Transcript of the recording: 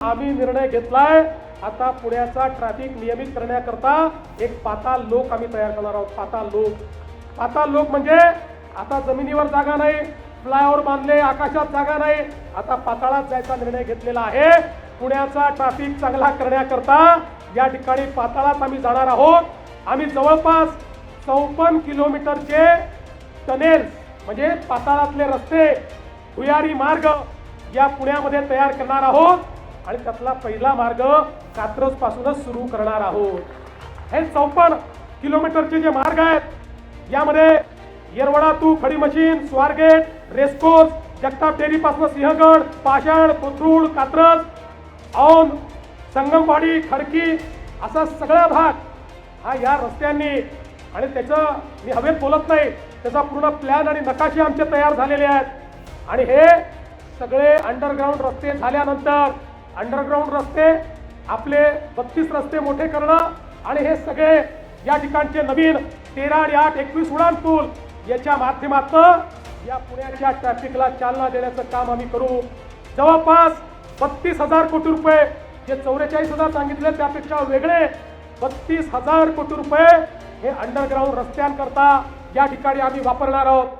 आम्ही निर्णय घेतलाय. आता पुण्याचा ट्रॅफिक नियमित करण्याकरता एक पाताल लोक आम्ही तयार करणार आहोत. पाताल लोक. पाताल लोक म्हणजे आता जमिनीवर जागा नाही फ्लायओव्हर बांधले आकाशात जागा नाही. आता पाताळात जायचा निर्णय घेतलेला आहे. पुण्याचा ट्रॅफिक चांगला करण्याकरता या ठिकाणी पाताळात आम्ही जाणार आहोत. आम्ही जवळपास चौपन्न किलोमीटरचे टनेल्स म्हणजे पाताळातले रस्ते भुयारी मार्ग या पुण्यामध्ये तयार करणार आहोत. आणि त्यातला पहिला मार्ग कात्रज पासूनच सुरू करणार आहोत. हे चौपन्न किलोमीटरचे जे मार्ग आहेत यामध्ये येरवडा तू खडी machine Swargate racecourse Jagtap dairy पासून सिंहगड पाषाण कोथरूड कात्रज औंध संगमवाडी खडकी असा सगळा भाग हा या रस्त्यांनी. आणि त्याचं मी हवेत बोलत नाही त्याचा पूर्ण प्लॅन आणि नकाशे आमचे तयार झालेले आहेत. आणि हे सगळे अंडरग्राऊंड रस्ते झाल्यानंतर अंडरग्राऊंड रस्ते आपले बत्तीस रस्ते मोठे करणं आणि हे सगळे या ठिकाणचे नवीन तेरा आणि आठ एकवीस उडान पूल याच्या माध्यमातून या पुण्याच्या ट्रॅफिकला चालना देण्याचं काम आम्ही करू. जवळपास बत्तीस हजार कोटी रुपये जे चौवेचाळीस हजार सांगितले त्यापेक्षा वेगळे बत्तीस हजार कोटी रुपये हे अंडरग्राऊंड रस्त्यांकरता या ठिकाणी आम्ही वापरणार आहोत.